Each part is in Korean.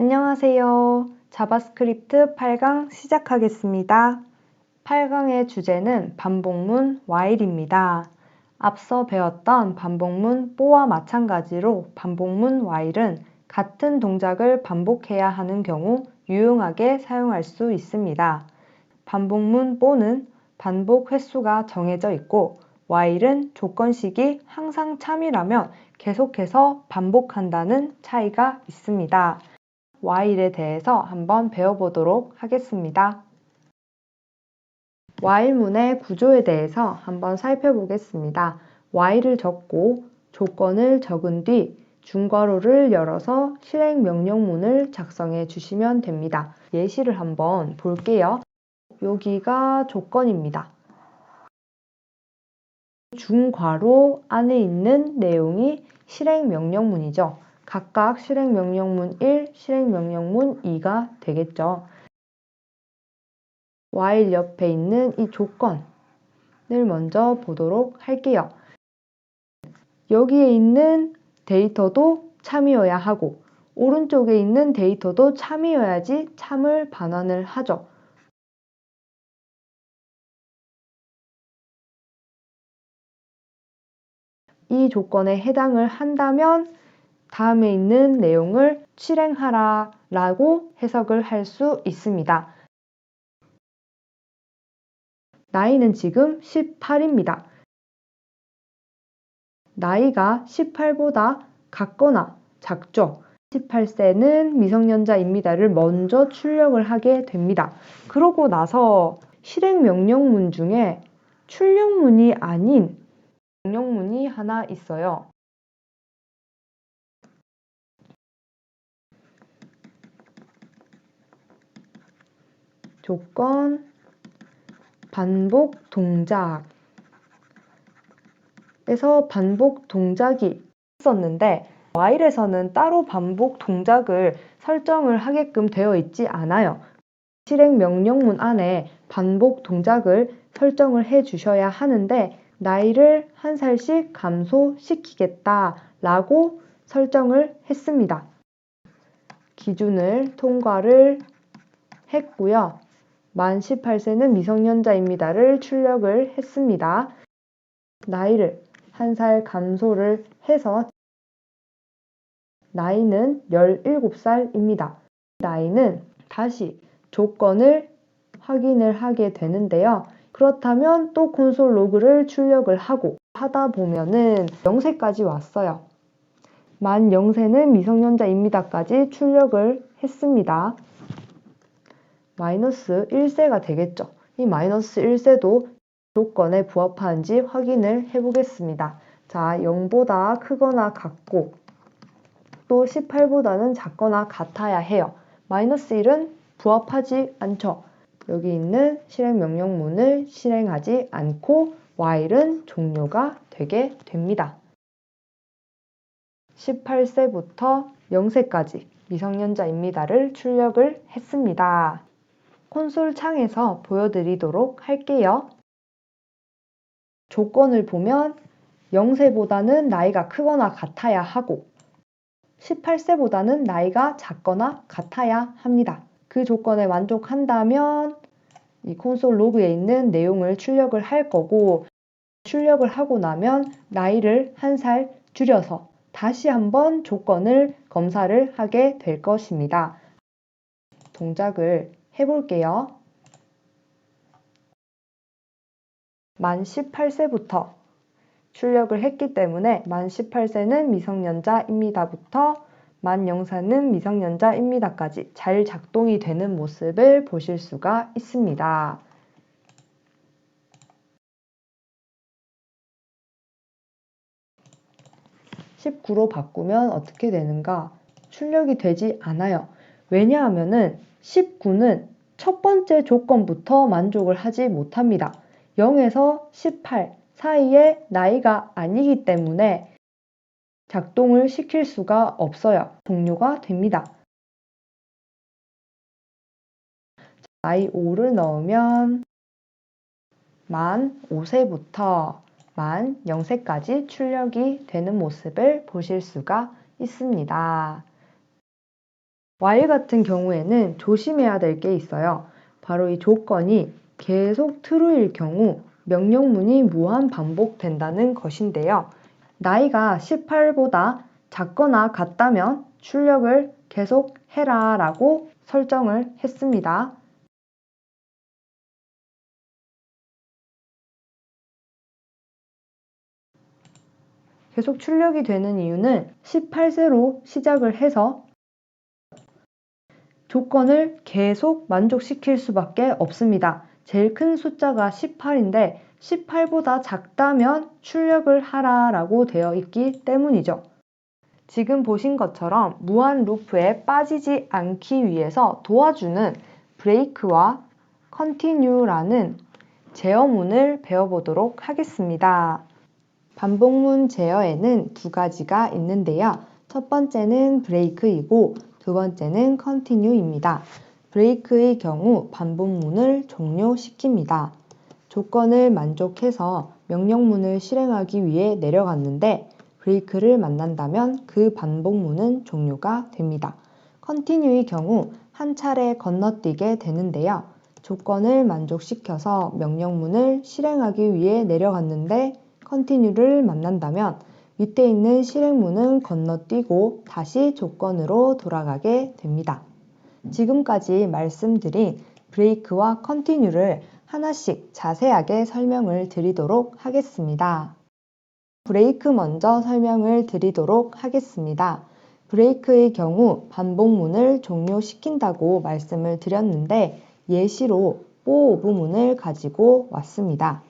안녕하세요. 자바스크립트 8강 시작하겠습니다. 8강의 주제는 반복문 while입니다. 앞서 배웠던 반복문 뽀와 마찬가지로 반복문 while은 같은 동작을 반복해야 하는 경우 유용하게 사용할 수 있습니다. 반복문 뽀는 반복 횟수가 정해져 있고 while은 조건식이 항상 참이라면 계속해서 반복한다는 차이가 있습니다. While에 대해서 한번 배워보도록 하겠습니다. while문의 구조에 대해서 한번 살펴보겠습니다. while을 적고 조건을 적은 뒤 중괄호를 열어서 실행 명령문을 작성해 주시면 됩니다. 예시를 한번 볼게요. 여기가 조건입니다. 중괄호 안에 있는 내용이 실행 명령문이죠. 각각 실행명령문 1, 실행명령문 2가 되겠죠. while 옆에 있는 이 조건을 먼저 보도록 할게요. 여기에 있는 데이터도 참이어야 하고 오른쪽에 있는 데이터도 참이어야지 참을 반환을 하죠. 이 조건에 해당을 한다면 다음에 있는 내용을 실행하라 라고 해석을 할 수 있습니다. 나이는 지금 18입니다. 나이가 18보다 같거나 작죠. 18세는 미성년자입니다를 먼저 출력을 하게 됩니다. 그러고 나서 실행 명령문 중에 출력문이 아닌 명령문이 하나 있어요. 조건, 반복 동작 에서 반복 동작이 있었는데 while에서는 따로 반복 동작을 설정을 하게끔 되어 있지 않아요. 실행 명령문 안에 반복 동작을 설정을 해 주셔야 하는데 나이를 한 살씩 감소시키겠다 라고 설정을 했습니다. 기준을 통과를 했고요. 만 18세는 미성년자입니다를 출력을 했습니다. 나이를 한 살 감소를 해서 나이는 17살입니다. 나이는 다시 조건을 확인을 하게 되는데요. 그렇다면 또 콘솔 로그를 출력을 하고 하다 보면은 0세까지 왔어요. 만 0세는 미성년자입니다까지 출력을 했습니다. 마이너스 1세가 되겠죠. 이 마이너스 1세도 조건에 부합하는지 확인을 해보겠습니다. 자, 0보다 크거나 같고 또 18보다는 작거나 같아야 해요. 마이너스 1은 부합하지 않죠. 여기 있는 실행 명령문을 실행하지 않고 while은 종료가 되게 됩니다. 18세부터 0세까지 미성년자입니다를 출력을 했습니다. 콘솔 창에서 보여드리도록 할게요. 조건을 보면 0세보다는 나이가 크거나 같아야 하고 18세보다는 나이가 작거나 같아야 합니다. 그 조건에 만족한다면 이 콘솔 로그에 있는 내용을 출력을 할 거고 출력을 하고 나면 나이를 한 살 줄여서 다시 한번 조건을 검사를 하게 될 것입니다. 동작을 해볼게요. 만 18세부터 출력을 했기 때문에 만 18세는 미성년자입니다부터 만 0세는 미성년자입니다까지 잘 작동이 되는 모습을 보실 수가 있습니다. (19로) 바꾸면 어떻게 되는가 출력이 되지 않아요 왜냐하면은 19는 첫 번째 조건부터 만족을 하지 못합니다. 0에서 18 사이의 나이가 아니기 때문에 작동을 시킬 수가 없어요. 종료가 됩니다. 나이 5를 넣으면 만 5세부터 만 0세까지 출력이 되는 모습을 보실 수가 있습니다. While 같은 경우에는 조심해야 될 게 있어요. 바로 이 조건이 계속 true일 경우 명령문이 무한 반복된다는 것인데요. 나이가 18보다 작거나 같다면 출력을 계속 해라 라고 설정을 했습니다. 계속 출력이 되는 이유는 18세로 시작을 해서 조건을 계속 만족시킬 수밖에 없습니다. 제일 큰 숫자가 18인데 18보다 작다면 출력을 하라 라고 되어 있기 때문이죠. 지금 보신 것처럼 무한 루프에 빠지지 않기 위해서 도와주는 브레이크와 continue라는 제어문을 배워보도록 하겠습니다. 반복문 제어에는 두 가지가 있는데요. 첫 번째는 브레이크이고 두 번째는 continue입니다. 브레이크의 경우 반복문을 종료시킵니다. 조건을 만족해서 명령문을 실행하기 위해 내려갔는데 브레이크를 만난다면 그 반복문은 종료가 됩니다. continue의 경우 한 차례 건너뛰게 되는데요. 조건을 만족시켜서 명령문을 실행하기 위해 내려갔는데 continue를 만난다면 밑에 있는 실행문은 건너뛰고 다시 조건으로 돌아가게 됩니다. 지금까지 말씀드린 브레이크와 continue를 하나씩 자세하게 설명을 드리도록 하겠습니다. 브레이크 먼저 설명을 드리도록 하겠습니다. 브레이크의 경우 반복문을 종료시킨다고 말씀을 드렸는데 예시로 뽀 오브문을 가지고 왔습니다.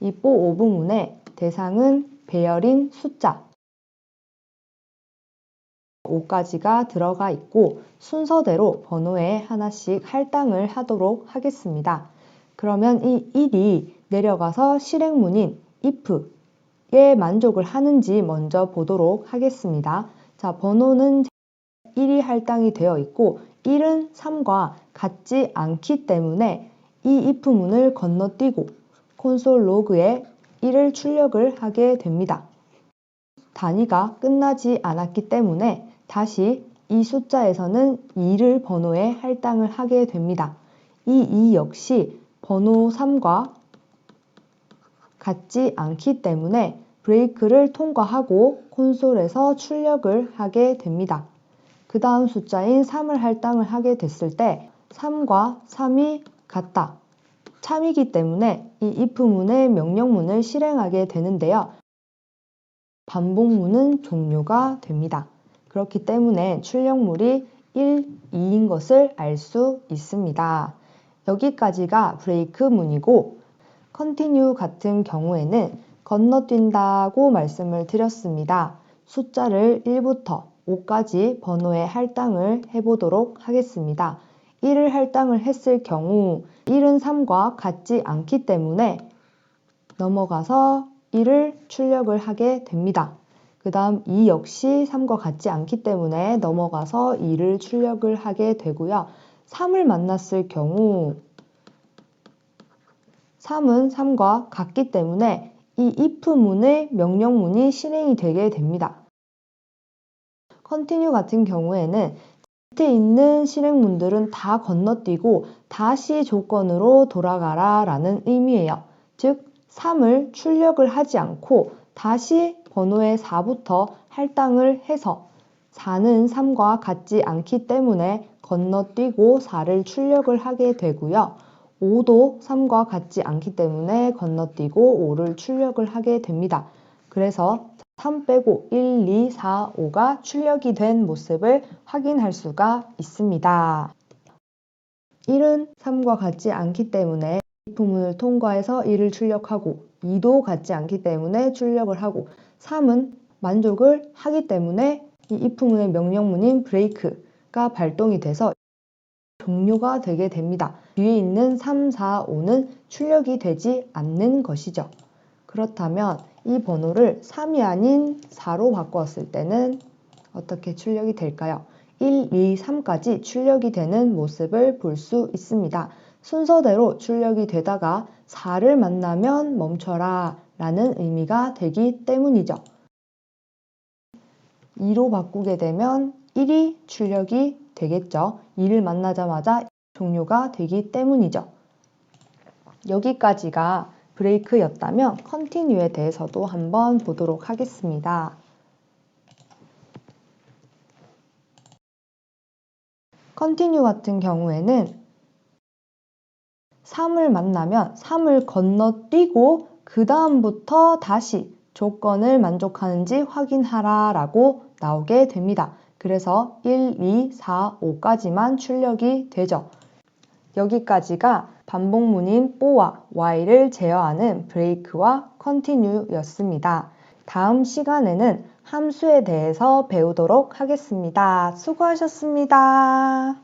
이 뽀 오브문의 대상은 배열인 숫자 5까지가 들어가 있고 순서대로 번호에 하나씩 할당을 하도록 하겠습니다. 그러면 이 1이 내려가서 실행문인 if에 만족을 하는지 먼저 보도록 하겠습니다. 자, 번호는 1이 할당이 되어 있고 1은 3과 같지 않기 때문에 이 if문을 건너뛰고 콘솔 로그에 1을 출력을 하게 됩니다. 단위가 끝나지 않았기 때문에 다시 이 숫자에서는 2를 번호에 할당을 하게 됩니다. 이 2 역시 번호 3과 같지 않기 때문에 브레이크를 통과하고 콘솔에서 출력을 하게 됩니다. 그 다음 숫자인 3을 할당을 하게 됐을 때 3과 3이 같다. 참이기 때문에 이 if문의 명령문을 실행하게 되는데요. 반복문은 종료가 됩니다. 그렇기 때문에 출력물이 1, 2인 것을 알 수 있습니다. 여기까지가 브레이크 문이고 continue 같은 경우에는 건너뛴다고 말씀을 드렸습니다. 숫자를 1부터 5까지 번호에 할당을 해보도록 하겠습니다. 1을 할당을 했을 경우 1은 3과 같지 않기 때문에 넘어가서 1을 출력을 하게 됩니다. 그 다음 2 역시 3과 같지 않기 때문에 넘어가서 2를 출력을 하게 되고요. 3을 만났을 경우 3은 3과 같기 때문에 이 if문의 명령문이 실행이 되게 됩니다. continue 같은 경우에는 밑에 있는 실행문들은 다 건너뛰고 다시 조건으로 돌아가라 라는 의미예요. 즉 3을 출력을 하지 않고 다시 번호의 4부터 할당을 해서 4는 3과 같지 않기 때문에 건너뛰고 4를 출력을 하게 되고요. 5도 3과 같지 않기 때문에 건너뛰고 5를 출력을 하게 됩니다. 그래서 3 빼고 1, 2, 4, 5가 출력이 된 모습을 확인할 수가 있습니다. 1은 3과 같지 않기 때문에 부문을 통과해서 1을 출력하고 2도 같지 않기 때문에 출력을 하고 3은 만족을 하기 때문에 이 if문의 명령문인 break가 발동이 돼서 종료가 되게 됩니다. 뒤에 있는 3, 4, 5는 출력이 되지 않는 것이죠. 그렇다면 이 번호를 3이 아닌 4로 바꾸었을 때는 어떻게 출력이 될까요? 1, 2, 3까지 출력이 되는 모습을 볼 수 있습니다. 순서대로 출력이 되다가 4를 만나면 멈춰라 라는 의미가 되기 때문이죠. 2로 바꾸게 되면 1이 출력이 되겠죠. 이를 만나자마자 종료가 되기 때문이죠. 여기까지가 브레이크였다면 컨티뉴에 대해서도 한번 보도록 하겠습니다. 컨티뉴 같은 경우에는 3을 만나면 3을 건너뛰고 그 다음부터 다시 조건을 만족하는지 확인하라 라고 나오게 됩니다. 그래서 1, 2, 4, 5까지만 출력이 되죠. 여기까지가 반복문인 뽀와 while을 제어하는 break와 continue였습니다. 다음 시간에는 함수에 대해서 배우도록 하겠습니다. 수고하셨습니다.